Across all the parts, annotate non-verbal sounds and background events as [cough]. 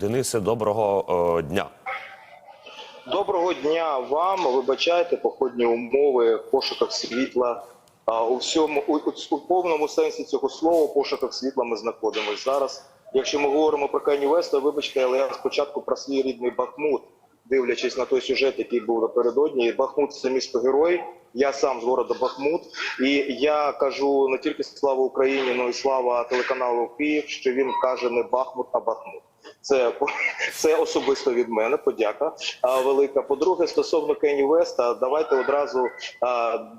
Денисе, доброго е, дня. Доброго дня вам. Вибачайте походні умови пошуках світла. У всьому у, у, повному сенсі цього слова пошуках світла ми знаходимося зараз. Якщо ми говоримо про Кені Веста, вибачте, але я спочатку про свій рідний Бахмут, дивлячись на той сюжет, який був напередодні. Бахмут це місто герой. Я сам з города Бахмут, і я кажу не тільки слава Україні, але й слава телеканалу Київ, що він каже не Бахмут, а Бахмут. Це це особисто від мене. Подяка велика. По-друге, стосовно Кені Веста, давайте одразу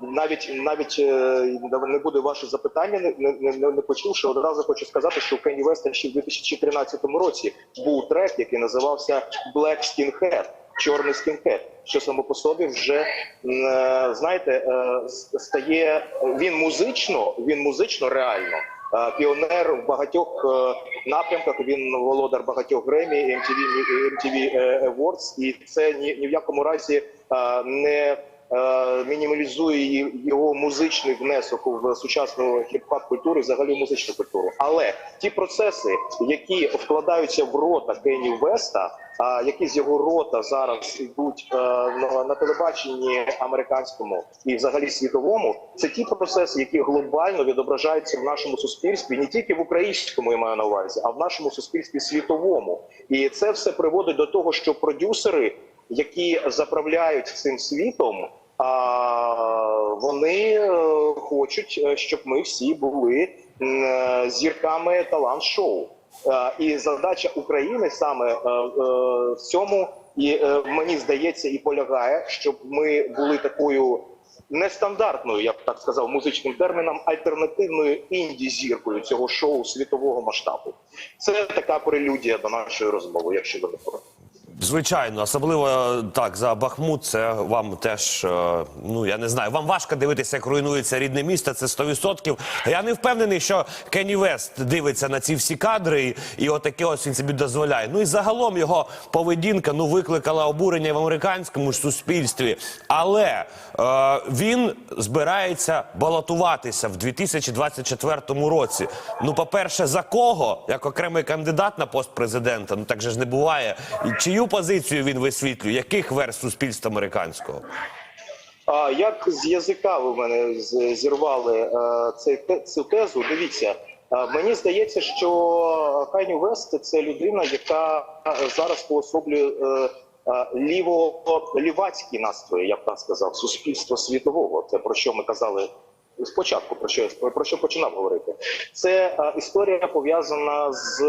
навіть навіть е, не буде ваше запитання. Не, не, не, почувши, одразу хочу сказати, що у Кені Веста ще в 2013 році був трек, який називався Black Skinhead. Чорний скінхед, що само по собі вже е, знаєте, е, стає він музично, він музично реально піонер в багатьох е, напрямках. Він володар багатьох Гремі, MTV, MTV е, Awards, і це ні, ні в якому разі е, не е, мінімалізує його музичний внесок в сучасну хіп-хап культуру, взагалі музичну культуру. Але ті процеси, які вкладаються в рота Кені Веста, які з його рота зараз йдуть е, на, телебаченні американському і взагалі світовому, це ті процеси, які глобально відображаються в нашому суспільстві, не тільки в українському я маю на увазі, а в нашому суспільстві світовому. І це все приводить до того, що продюсери, які заправляють цим світом, а вони е, хочуть, е, щоб ми всі були зірками талант-шоу. Е, І задача України саме е, е, в цьому, і мені здається, і полягає, щоб ми були такою нестандартною, я б так сказав, музичним терміном, альтернативною інді-зіркою цього шоу світового масштабу. Це така прелюдія до нашої розмови, якщо ви не проти. Звичайно, особливо е, так за Бахмут. Це вам теж е, ну я не знаю. Вам важко дивитися, як руйнується рідне місто. Це 100%. Я не впевнений, що Кенні Вест дивиться на ці всі кадри, і, отаке ось він собі дозволяє. Ну і загалом його поведінка ну викликала обурення в американському ж суспільстві. Але е, він збирається балотуватися в 2024 році. Ну, по-перше, за кого як окремий кандидат на пост президента? Ну так же ж не буває. І чию позицію він висвітлює? Яких верст суспільства американського? А як з язика ви мене зірвали е, цей цю тезу? Дивіться, е, мені здається, що Кані Вест це людина, яка е, зараз поособлює ліво лівацькі настрої, я б так сказав, суспільства світового. Це про що ми казали. Спочатку про що про що починав говорити, це історія пов'язана з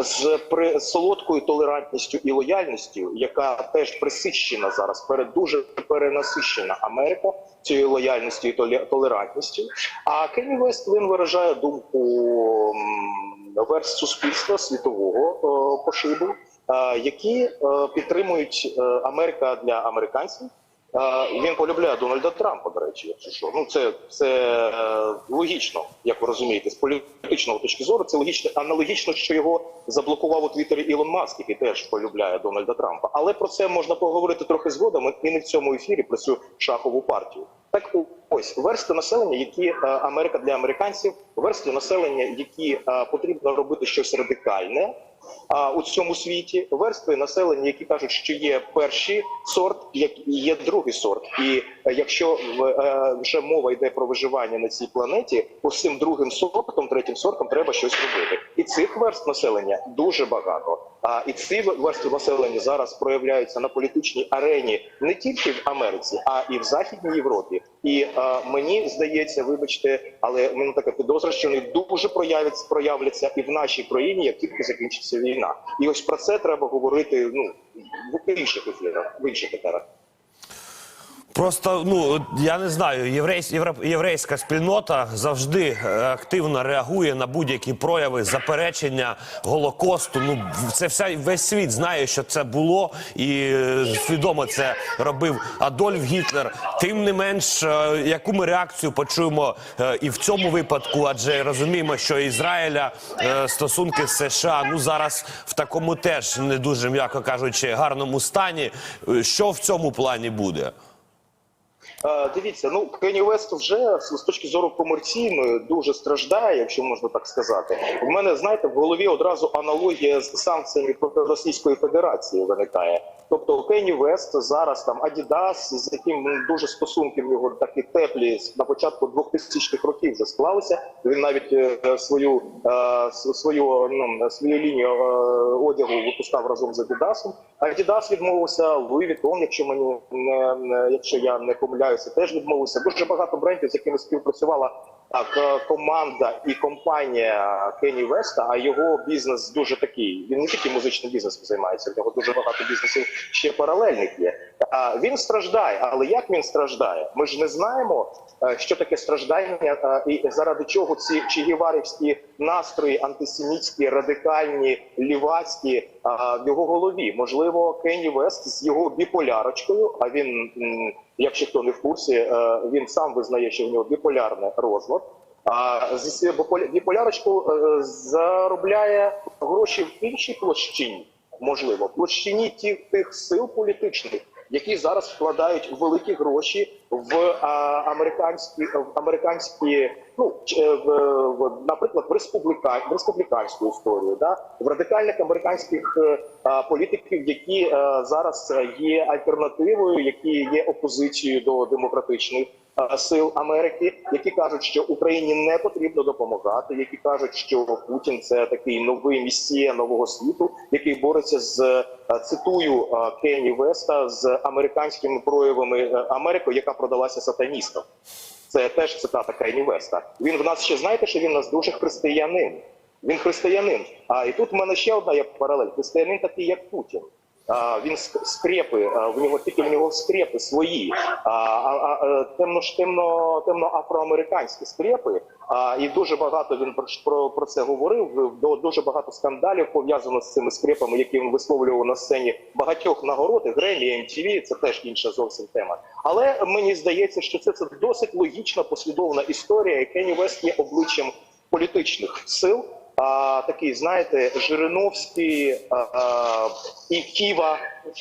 з при солодкою толерантністю і лояльністю, яка теж присищена зараз, перед дуже перенасищена Америка цією лояльністю і толе- толерантністю. А Кенні Вест він виражає думку верст суспільства світового пошибу, е, які е, підтримують е, Америка для американців. Він полюбляє Дональда Трампа, до речі, якщо що. Ну це, це е, логічно, як ви розумієте, з політичного точки зору. Це логічно, аналогічно, що його заблокував у Твіттері Ілон Маск, який теж полюбляє Дональда Трампа. Але про це можна поговорити трохи згодом і не в цьому ефірі про цю шахову партію. Так ось версти населення, які е, Америка для американців, версти населення, які е, потрібно робити щось радикальне. А у цьому світі верстви населення, які кажуть, що є перший сорт, як є другий сорт. І е, якщо е, вже мова йде про виживання на цій планеті, ось цим другим сортом, третім сортом треба щось робити. І цих верств населення дуже багато. А і ці верстви населення зараз проявляються на політичній арені не тільки в Америці, а і в Західній Європі. І а, мені здається, вибачте, але в мене така підозра, що вони дуже проявляться, проявляться і в нашій країні, як тільки закінчиться війна. І ось про це треба говорити ну в інших ефірах, в інших етерах. Просто ну я не знаю, єврейсь, єврейська спільнота завжди е, активно реагує на будь-які прояви заперечення голокосту. Ну це вся весь світ знає, що це було, і е, свідомо це робив Адольф Гітлер. Тим не менш, е, яку ми реакцію почуємо і в цьому випадку, адже розуміємо, що Ізраїля стосунки з США ну зараз в такому теж не дуже м'яко кажучи гарному стані. Що в цьому плані буде? Е, Дивіться, ну Кенні Вест вже з точки зору комерційної дуже страждає, якщо можна так сказати. У мене знаєте в голові одразу аналогія з санкціями проти Російської Федерації виникає. Тобто Кенні Вест зараз там Адідас, з яким ну, дуже стосунки в нього такі теплі на початку 2000-х років вже склалися. Він навіть е, свою е, свою ну, свою лінію одягу випускав разом з Адідасом. Адідас відмовився, Луї Вітон, якщо мені не, якщо я не помиляюся, теж відмовився. Дуже багато брендів, з якими співпрацювала так е, команда і компанія Кенні Веста. А його бізнес дуже такий. Він не тільки музичним бізнесом займається, в нього дуже багато бізнесів ще паралельних є. А він страждає, але як він страждає? Ми ж не знаємо, е, що таке страждання е, і заради чого ці чигіварівські настрої антисемітські, радикальні, лівацькі е, в його голові. Можливо, Кенні Вест з його біполярочкою. А він, якщо хто не в курсі, е, він сам визнає, що в нього біполярний розлад. А зі цією біполя- е, заробляє гроші в іншій площині, можливо, площині тих, тих сил політичних, які зараз вкладають великі гроші в американські в американські, ну е, в, в наприклад, в республіка в республіканську історію, да? В радикальних американських е, а, політиків, які е, зараз є альтернативою, які є опозицією до демократичних е, сил Америки, які кажуть, що Україні не потрібно допомагати, які кажуть, що Путін це такий новий місія нового світу, який бореться з цитую Кенні Веста з американськими проявами Америки, яка продалася сатаністам. Це теж цитата Кайні Веста. Він в нас ще знаєте, що він нас дуже християнин. Він християнин. А і тут в мене ще одна як паралель. Християнин такий, як Путін. Він ск- скрепи, в нього тільки в нього скрепи свої, а, е, темно ж темно, афроамериканські скрепи. І дуже багато він про, про, це говорив. Дуже багато скандалів пов'язано з цими скрепами, які він висловлював на сцені багатьох нагород, Гремі, MTV, Це теж інша зовсім тема. Але мені здається, що це, це досить логічна послідовна історія. Кенні Вест є обличчям політичних сил. А, такий, знаєте, Жириновський а, а, і Ківа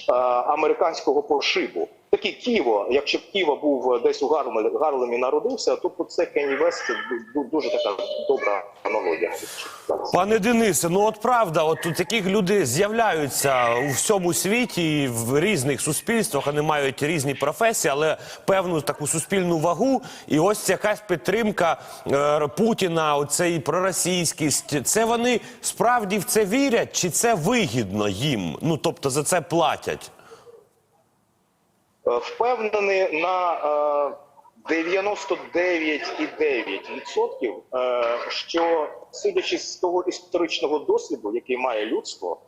а, американського пошибу. Такий Ківо, якщо б Ківа був десь у Гарлемі, Гарлемі народився, то це Кенні Вест дуже така добра аналогія. Пане Денисе, ну от правда, от тут таких люди з'являються у всьому світі і в різних суспільствах. Вони мають різні професії, але певну таку суспільну вагу. І ось якась підтримка е, Путіна, оцей проросійськість. Це вони справді в це вірять, чи це вигідно їм? Ну тобто за це платять. Е, Впевнений на е, 99,9%, е, що судячи з того історичного досвіду, який має людство, е,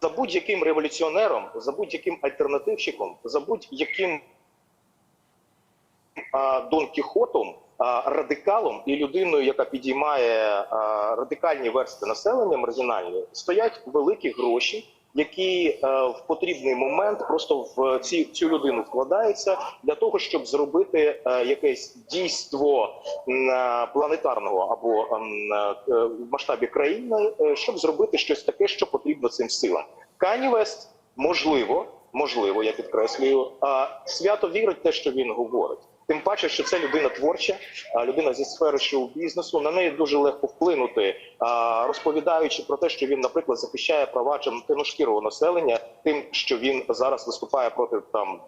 за будь-яким революціонером, за будь-яким альтернативщиком, за будь-яким Дон Кіхотом, радикалом і людиною, яка підіймає радикальні версти населення, маргінальні, стоять великі гроші, які е, в потрібний момент просто в ці цю людину вкладаються для того, щоб зробити е, якесь дійство е, планетарного або в масштабі країни, щоб зробити щось таке, що потрібно цим силам. Кані Вест, можливо, можливо, я підкреслюю, а, свято вірить те, що він говорить. Тим паче, що це людина творча, людина зі сфери шоу-бізнесу. На неї дуже легко вплинути, розповідаючи про те, що він, наприклад, захищає права темношкірого населення, тим, що він зараз виступає проти там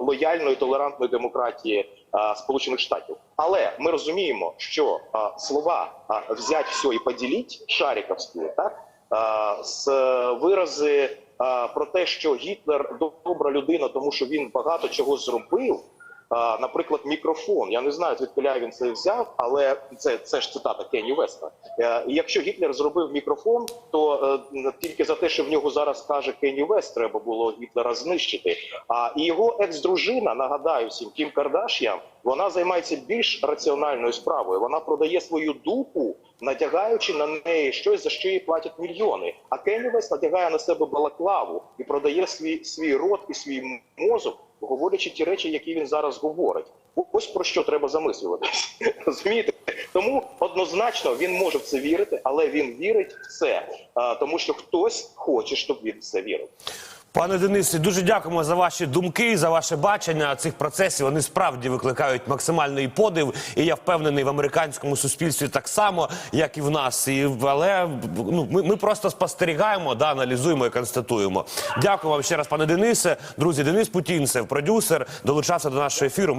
лояльної толерантної демократії Сполучених Штатів. Але ми розуміємо, що слова взять все і поділіть шаріковські, так з вирази про те, що Гітлер добра людина, тому що він багато чого зробив. Наприклад, мікрофон. Я не знаю, звідки він це взяв, але це, це ж цитата Кенні Веста. Е, і якщо Гітлер зробив мікрофон, то е, тільки за те, що в нього зараз каже Кенні Вест, треба було Гітлера знищити. А і його екс-дружина, нагадаю всім, Кім Кардаш'ян, вона займається більш раціональною справою. Вона продає свою дупу, надягаючи на неї щось, за що їй платять мільйони. А Кенні Вест надягає на себе балаклаву і продає свій свій рот і свій мозок говорячи ті речі, які він зараз говорить. Ось про що треба замислюватись. [laughs] Розумієте? Тому однозначно він може в це вірити, але він вірить в це, тому що хтось хоче, щоб він в це вірив. Пане Денисе, дуже дякуємо за ваші думки, за ваше бачення цих процесів. Вони справді викликають максимальний подив, і я впевнений в американському суспільстві так само, як і в нас. І але ну ми, ми просто спостерігаємо, да, аналізуємо і констатуємо. Дякую вам ще раз, пане Денисе. Друзі, Денис Путінцев, продюсер, долучався до нашого ефіру.